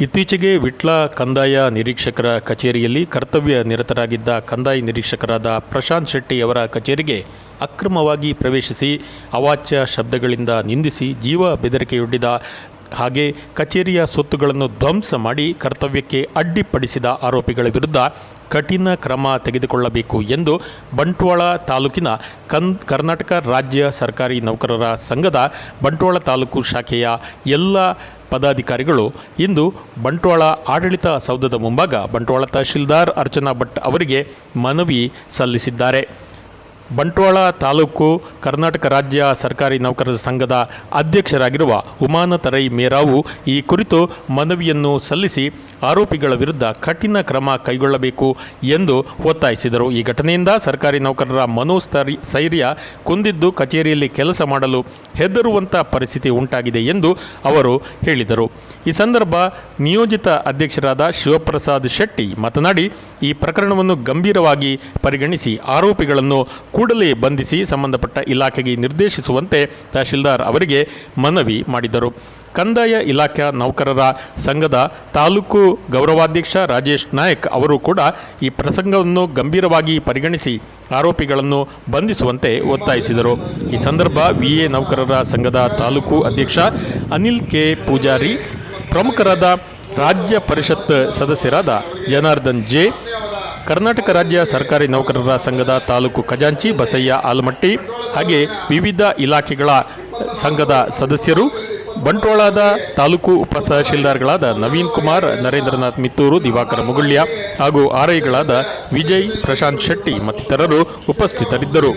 ಇತ್ತೀಚೆಗೆ ವಿಟ್ಲ ಕಂದಾಯ ನಿರೀಕ್ಷಕರ ಕಚೇರಿಯಲ್ಲಿ ಕರ್ತವ್ಯ ನಿರತರಾಗಿದ್ದ ಕಂದಾಯ ನಿರೀಕ್ಷಕರಾದ ಪ್ರಶಾಂತ್ ಶೆಟ್ಟಿ ಅವರ ಕಚೇರಿಗೆ ಅಕ್ರಮವಾಗಿ ಪ್ರವೇಶಿಸಿ ಅವಾಚ್ಯ ಶಬ್ದಗಳಿಂದ ನಿಂದಿಸಿ ಜೀವ ಬೆದರಿಕೆಯೊಡ್ಡಿದ ಹಾಗೆ ಕಚೇರಿಯ ಸೊತ್ತುಗಳನ್ನು ಧ್ವಂಸ ಮಾಡಿ ಕರ್ತವ್ಯಕ್ಕೆ ಅಡ್ಡಿಪಡಿಸಿದ ಆರೋಪಿಗಳ ವಿರುದ್ಧ ಕಠಿಣ ಕ್ರಮ ತೆಗೆದುಕೊಳ್ಳಬೇಕು ಎಂದು ಬಂಟ್ವಾಳ ತಾಲೂಕಿನ ಕನ್ ಕರ್ನಾಟಕ ರಾಜ್ಯ ಸರ್ಕಾರಿ ನೌಕರರ ಸಂಘದ ಬಂಟ್ವಾಳ ತಾಲೂಕು ಶಾಖೆಯ ಎಲ್ಲ ಪದಾಧಿಕಾರಿಗಳು ಇಂದು ಬಂಟ್ವಾಳ ಆಡಳಿತ ಸೌಧದ ಮುಂಭಾಗ ಬಂಟ್ವಾಳ ತಹಶೀಲ್ದಾರ್ ಅರ್ಚನಾ ಭಟ್ ಅವರಿಗೆ ಮನವಿ ಸಲ್ಲಿಸಿದ್ದಾರೆ. ಬಂಟ್ವಾಳ ತಾಲೂಕು ಕರ್ನಾಟಕ ರಾಜ್ಯ ಸರ್ಕಾರಿ ನೌಕರರ ಸಂಘದ ಅಧ್ಯಕ್ಷರಾಗಿರುವ ಉಮಾನತ ರೈ ಮೇರಾವು ಈ ಕುರಿತು ಮನವಿಯನ್ನು ಸಲ್ಲಿಸಿ ಆರೋಪಿಗಳ ವಿರುದ್ಧ ಕಠಿಣ ಕ್ರಮ ಕೈಗೊಳ್ಳಬೇಕು ಎಂದು ಒತ್ತಾಯಿಸಿದರು. ಈ ಘಟನೆಯಿಂದ ಸರ್ಕಾರಿ ನೌಕರರ ಮನೋಸ್ಥೈ ಸೈರ್ಯ ಕುಂದಿದ್ದು ಕಚೇರಿಯಲ್ಲಿ ಕೆಲಸ ಮಾಡಲು ಹೆದರುವಂಥ ಪರಿಸ್ಥಿತಿ ಉಂಟಾಗಿದೆ ಎಂದು ಅವರು ಹೇಳಿದರು. ಈ ಸಂದರ್ಭ ನಿಯೋಜಿತ ಅಧ್ಯಕ್ಷರಾದ ಶಿವಪ್ರಸಾದ್ ಶೆಟ್ಟಿ ಮಾತನಾಡಿ, ಈ ಪ್ರಕರಣವನ್ನು ಗಂಭೀರವಾಗಿ ಪರಿಗಣಿಸಿ ಆರೋಪಿಗಳನ್ನು ಕೂಡಲೇ ಬಂಧಿಸಿ ಸಂಬಂಧಪಟ್ಟ ಇಲಾಖೆಗೆ ನಿರ್ದೇಶಿಸುವಂತೆ ತಹಶೀಲ್ದಾರ್ ಅವರಿಗೆ ಮನವಿ ಮಾಡಿದರು. ಕಂದಾಯ ಇಲಾಖೆ ನೌಕರರ ಸಂಘದ ತಾಲೂಕು ಗೌರವಾಧ್ಯಕ್ಷ ರಾಜೇಶ್ ನಾಯಕ್ ಅವರು ಕೂಡ ಈ ಪ್ರಸಂಗವನ್ನು ಗಂಭೀರವಾಗಿ ಪರಿಗಣಿಸಿ ಆರೋಪಿಗಳನ್ನು ಬಂಧಿಸುವಂತೆ ಒತ್ತಾಯಿಸಿದರು. ಈ ಸಂದರ್ಭ ವಿಎ ನೌಕರರ ಸಂಘದ ತಾಲೂಕು ಅಧ್ಯಕ್ಷ ಅನಿಲ್ ಕೆ ಪೂಜಾರಿ, ಪ್ರಮುಖರಾದ ರಾಜ್ಯ ಪರಿಷತ್ ಸದಸ್ಯರಾದ ಜನಾರ್ದನ್ ಜೆ ಕರ್ನಾಟಕ ರಾಜ್ಯ ಸರ್ಕಾರಿ ನೌಕರರ ಸಂಘದ ತಾಲೂಕು ಖಜಾಂಚಿ, ಬಸಯ್ಯ, ಆಲಮಟ್ಟಿ ಹಾಗೆ ವಿವಿಧ ಇಲಾಖೆಗಳ ಸಂಘದ ಸದಸ್ಯರು, ಬಂಟ್ವಾಳದ ತಾಲೂಕು ಉಪ ತಹಶೀಲ್ದಾರ್ಗಳಾದ ನವೀನ್ ಕುಮಾರ್, ನರೇಂದ್ರನಾಥ್ ಮಿತ್ತೂರು, ದಿವಾಕರ ಮುಗುಳ್ಯ ಹಾಗೂ ಆರ್ಐಗಳಾದ ವಿಜಯ್, ಪ್ರಶಾಂತ್ ಶೆಟ್ಟಿ ಮತ್ತಿತರರು ಉಪಸ್ಥಿತರಿದ್ದರು.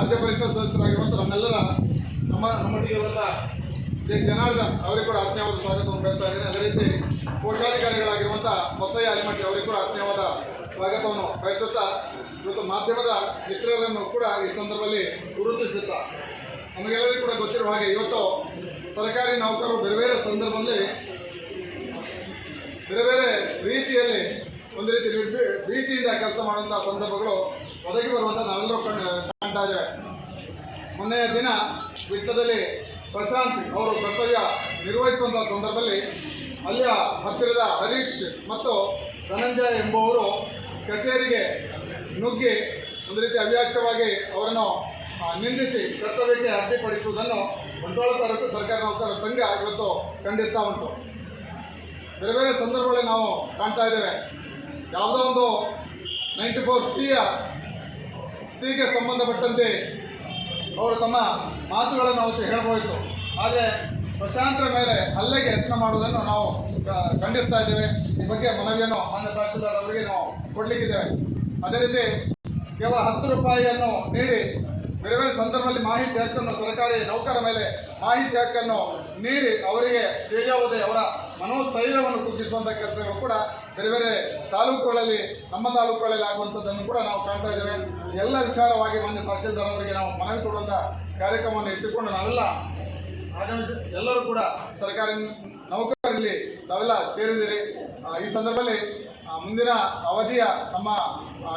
ರಾಜ್ಯ ಪರಿಷತ್ ಸದಸ್ಯರಾಗಿರುವಂಥ ನಮ್ಮೆಲ್ಲರ ನಮ್ಮ ಇರುವಂಥ ಜೆ ಜನಾರ್ದನ್ ಅವರಿಗೆ ಕೂಡ ಆತ್ಮೀಯವಾದ ಸ್ವಾಗತವನ್ನು ಬೆಳೆಸ್ತಾ ಇದ್ದೇನೆ. ಅದೇ ರೀತಿ ಕೋಶಾಧಿಕಾರಿಗಳಾಗಿರುವಂಥ ಹೊಸಯ್ಯ ಅಲಿಮಟ್ಟಿ ಅವರಿಗೆ ಕೂಡ ಆತ್ಮೀಯವಾದ ಸ್ವಾಗತವನ್ನು ಬಯಸುತ್ತಾ ಇವತ್ತು ಮಾಧ್ಯಮದ ಮಿತ್ರರನ್ನು ಕೂಡ ಈ ಸಂದರ್ಭದಲ್ಲಿ ಗುರುತಿಸುತ್ತಾ ನಮಗೆಲ್ಲರಿಗೂ ಕೂಡ ಗೊತ್ತಿರುವ ಹಾಗೆ ಇವತ್ತು ಸರ್ಕಾರಿ ನೌಕರರು ಬೇರೆ ಬೇರೆ ಸಂದರ್ಭದಲ್ಲಿ ಬೇರೆ ಬೇರೆ ರೀತಿಯಲ್ಲಿ ಒಂದು ರೀತಿ ಭೀತಿಯಿಂದ ಕೆಲಸ ಮಾಡುವಂತಹ ಸಂದರ್ಭಗಳು ಒದಗಿ ಬರುವಂತ ನಾವೆಲ್ಲರೂ ಕಂಡು ಕಾಣ್ತಾ ಇದ್ದೇವೆ ಮೊನ್ನೆಯ ದಿನ ವಿಟ್ಟದಲ್ಲಿ ಪ್ರಶಾಂತ್ ಅವರು ಕರ್ತವ್ಯ ನಿರ್ವಹಿಸುವಂತಹ ಸಂದರ್ಭದಲ್ಲಿ ಅಲ್ಲಿಯ ಹತ್ತಿರದ ಹರೀಶ್ ಮತ್ತು ಧನಂಜಯ ಎಂಬುವರು ಕಚೇರಿಗೆ ನುಗ್ಗಿ ಒಂದು ರೀತಿ ಅವ್ಯಾಚ್ಯವಾಗಿ ಅವರನ್ನು ನಿಂದಿಸಿ ಕರ್ತವ್ಯಕ್ಕೆ ಅಡ್ಡಿಪಡಿಸುವುದನ್ನು ಬಂಟ್ವಾಳ ತಾಲೂಕು ಸರ್ಕಾರ ನೌಕರರ ಸಂಘ ಇವತ್ತು ಖಂಡಿಸ್ತಾ ಉಂಟು. ಬೇರೆ ಬೇರೆ ಸಂದರ್ಭಗಳಲ್ಲಿ ನಾವು ಕಾಣ್ತಾ ಇದ್ದೇವೆ. ಯಾವುದೋ ಒಂದು ನೈಂಟಿ ಫೋರ್ ಸಿಯ ಸಿಗೆ ಸಂಬಂಧಪಟ್ಟಂತೆ ಅವರು ತಮ್ಮ ಮಾತುಗಳನ್ನು ಅವತ್ತು ಹೇಳಬಹುದು. ಆದರೆ ಪ್ರಶಾಂತರ ಮೇಲೆ ಹಲ್ಲೆಗೆ ಯತ್ನ ಮಾಡುವುದನ್ನು ನಾವು ಖಂಡಿಸ್ತಾ ಇದ್ದೇವೆ. ಈ ಬಗ್ಗೆ ಮನವಿಯನ್ನು ಮಾನ್ಯ ತಹಶೀಲ್ದಾರ್ ನಾವು ಕೊಡ್ಲಿಕ್ಕಿದ್ದೇವೆ. ಅದೇ ರೀತಿ ಕೇವಲ ಹತ್ತು ರೂಪಾಯಿಯನ್ನು ನೀಡಿ ಬೇರೆ ಬೇರೆ ಸಂದರ್ಭದಲ್ಲಿ ಮಾಹಿತಿ ಹಕ್ಕನ್ನು ಸರ್ಕಾರಿ ನೌಕರ ಮೇಲೆ ಮಾಹಿತಿ ಹಕ್ಕನ್ನು ನೀಡಿ ಅವರಿಗೆ ತಿಳಿಯುವುದೇ ಅವರ ಮನೋಸ್ಥೈರ್ಯವನ್ನು ಕುಗ್ಗಿಸುವಂಥ ಕೆಲಸಗಳು ಕೂಡ ಬೇರೆ ಬೇರೆ ತಾಲೂಕುಗಳಲ್ಲಿ, ನಮ್ಮ ತಾಲೂಕುಗಳಲ್ಲಿ ಆಗುವಂಥದ್ದನ್ನು ಕೂಡ ನಾವು ಕಾಣ್ತಾ ಇದ್ದೇವೆ. ಎಲ್ಲ ವಿಚಾರವಾಗಿ ಮಾನ್ಯ ತಹಶೀಲ್ದಾರ್ ಅವರಿಗೆ ನಾವು ಮನವಿ ಕೊಡುವಂಥ ಕಾರ್ಯಕ್ರಮವನ್ನು ಇಟ್ಟುಕೊಂಡು ನಾವೆಲ್ಲ ಆಗಮಿಸಿ ಎಲ್ಲರೂ ಕೂಡ ಸರ್ಕಾರಿ ನೌಕರರಲ್ಲಿ ತಾವೆಲ್ಲ ಸೇರಿದ್ದೀರಿ. ಈ ಸಂದರ್ಭದಲ್ಲಿ ಮುಂದಿನ ಅವಧಿಯ ನಮ್ಮ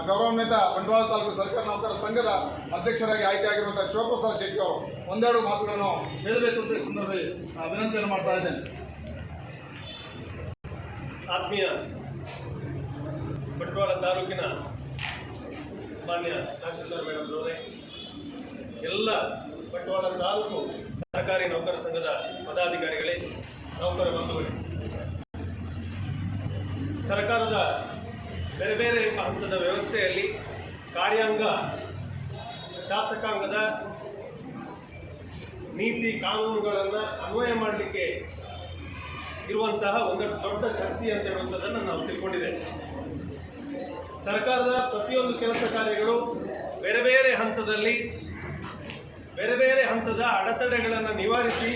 ಗೌರವಾನ್ವಿತ ಬಂಡವಾಳ ತಾಲೂಕು ಸರ್ಕಾರಿ ನೌಕರರ ಸಂಘದ ಅಧ್ಯಕ್ಷರಾಗಿ ಆಯ್ಕೆಯಾಗಿರುವಂತಹ ಶಿವಪ್ರಸಾದ್ ಶೆಟ್ಟಿ ಅವರು ಒಂದೆರಡು ಮಾತುಗಳನ್ನು ಹೇಳಬೇಕು ಅಂತ ಈ ಸಂದರ್ಭದಲ್ಲಿ ವಿನಂತಿಯನ್ನು ಮಾಡ್ತಾ ಇದ್ದೇನೆ. ಆತ್ಮೀಯ ಬಂಟ್ವಾಳ ತಾಲೂಕಿನ ಮಾನ್ಯ ತಹಶೀಲ್ದಾರ್ ಮೇಡಮ್ ಅವರೇ, ಎಲ್ಲ ಬಂಟ್ವಾಳ ತಾಲೂಕು ಸರ್ಕಾರಿ ನೌಕರ ಸಂಘದ ಪದಾಧಿಕಾರಿಗಳೇ, ನೌಕರ ಬಂಧುಗಳೇ. ಸರ್ಕಾರದ ಬೇರೆ ಬೇರೆ ಹಂತದ ವ್ಯವಸ್ಥೆಯಲ್ಲಿ ಕಾರ್ಯಾಂಗ ಶಾಸಕಾಂಗದ ನೀತಿ ಕಾನೂನುಗಳನ್ನು ಅನ್ವಯ ಮಾಡಲಿಕ್ಕೆ ಇರುವಂತಹ ಒಂದು ದೊಡ್ಡ ಶಕ್ತಿ ಅಂತ ಹೇಳುವಂಥದ್ದನ್ನು ನಾವು ತಿಳ್ಕೊಂಡಿದೆ. ಸರ್ಕಾರದ ಪ್ರತಿಯೊಂದು ಕೆಲಸ ಕಾರ್ಯಗಳು ಬೇರೆ ಬೇರೆ ಹಂತದಲ್ಲಿ, ಬೇರೆ ಬೇರೆ ಹಂತದ ಅಡೆತಡೆಗಳನ್ನು ನಿವಾರಿಸಿ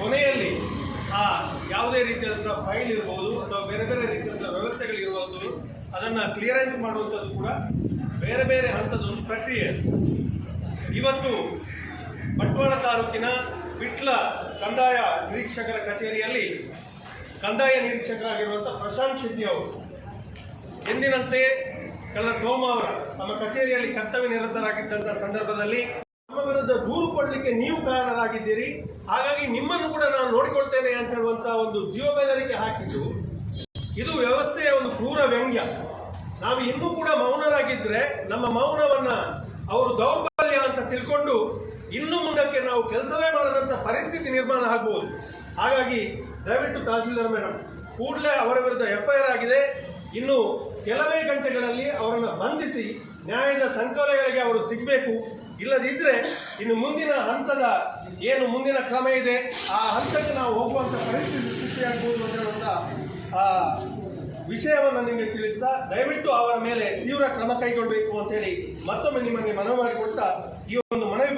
ಕೊನೆಯಲ್ಲಿ ಆ ಯಾವುದೇ ರೀತಿಯಾದಂಥ ಫೈಲ್ ಇರ್ಬೋದು ಅಥವಾ ಬೇರೆ ಬೇರೆ ರೀತಿಯಾದ ವ್ಯವಸ್ಥೆಗಳಿರುವಂಥದ್ದು ಅದನ್ನು ಕ್ಲಿಯರೆನ್ಸ್ ಮಾಡುವಂಥದ್ದು ಕೂಡ ಬೇರೆ ಬೇರೆ ಹಂತದ ಒಂದು ಪ್ರಕ್ರಿಯೆ. ಇವತ್ತು ಬಂಟ್ವಾಳ ತಾಲೂಕಿನ ವಿಟ್ಲ ಕಂದಾಯ ನಿರೀಕ್ಷಕರ ಕಚೇರಿಯಲ್ಲಿ ಕಂದಾಯ ನಿರೀಕ್ಷಕರಾಗಿರುವಂಥ ಪ್ರಶಾಂತ್ ಶೆಟ್ಟಿ ಅವರು. ಎಂದಿನಂತೆ ಕಳೆದ ಸೋಮವಾರ ತಮ್ಮ ಕಚೇರಿಯಲ್ಲಿ ಕರ್ತವ್ಯ ನಿರತರಾಗಿದ್ದಂಥ ಸಂದರ್ಭದಲ್ಲಿ ನಮ್ಮ ವಿರುದ್ಧ ದೂರು ಕೊಡಲಿಕ್ಕೆ ನೀವು ಕಾರಣರಾಗಿದ್ದೀರಿ. ಹಾಗಾಗಿ ನಿಮ್ಮನ್ನು ಕೂಡ ನಾನು ನೋಡಿಕೊಳ್ತೇನೆ ಅಂತ ಹೇಳುವಂತ ಒಂದು ಜೀವ ಬೆದರಿಕೆ ಹಾಕಿದ್ದು. ಇದು ವ್ಯವಸ್ಥೆಯ ಒಂದು ಕ್ರೂರ ವ್ಯಂಗ್ಯ. ನಾವು ಇನ್ನೂ ಕೂಡ ಮೌನರಾಗಿದ್ರೆ ನಮ್ಮ ಮೌನವನ್ನ ಅವರು ದೌರ್ಬಲ್ಯ ಅಂತ ತಿಳ್ಕೊಂಡು ಇನ್ನು ಮುಂದಕ್ಕೆ ನಾವು ಕೆಲಸವೇ ಮಾಡದಂತ ಪರಿಸ್ಥಿತಿ ನಿರ್ಮಾಣ ಆಗಬಹುದು ಹಾಗಾಗಿ ದಯವಿಟ್ಟು ತಹಸೀಲ್ದಾರ್ ಮೇಡಮ್, ಕೂಡಲೇ ಅವರ ವಿರುದ್ಧ ಎಫ್ಐಆರ್ ಆಗಿದೆ. ಇನ್ನು ಕೆಲವೇ ಗಂಟೆಗಳಲ್ಲಿ ಅವರನ್ನು ಬಂಧಿಸಿ ನ್ಯಾಯದ ಸಂಕೋಲೆಗಳಿಗೆ ಅವರು ಸಿಗಬೇಕು. ಇಲ್ಲದಿದ್ದರೆ ಇನ್ನು ಮುಂದಿನ ಹಂತದ ಏನು ಮುಂದಿನ ಕ್ರಮ ಇದೆ, ಆ ಹಂತಕ್ಕೆ ನಾವು ಹೋಗುವಂಥ ಪರಿಸ್ಥಿತಿ ಸೃಷ್ಟಿಯಾಗಬಹುದು ಅಂತ ಆ, ವಿಷಯವನ್ನು ನಿಮಗೆ ತಿಳಿಸ್ತಾ, ದಯವಿಟ್ಟು ಅವರ ಮೇಲೆ ತೀವ್ರ ಕ್ರಮ ಕೈಗೊಳ್ಳಬೇಕು ಅಂತೇಳಿ ಮತ್ತೊಮ್ಮೆ ನಿಮಗೆ ಮನವಿ ಮಾಡಿಕೊಳ್ತಾ ಈ ಒಂದು ಮನವಿ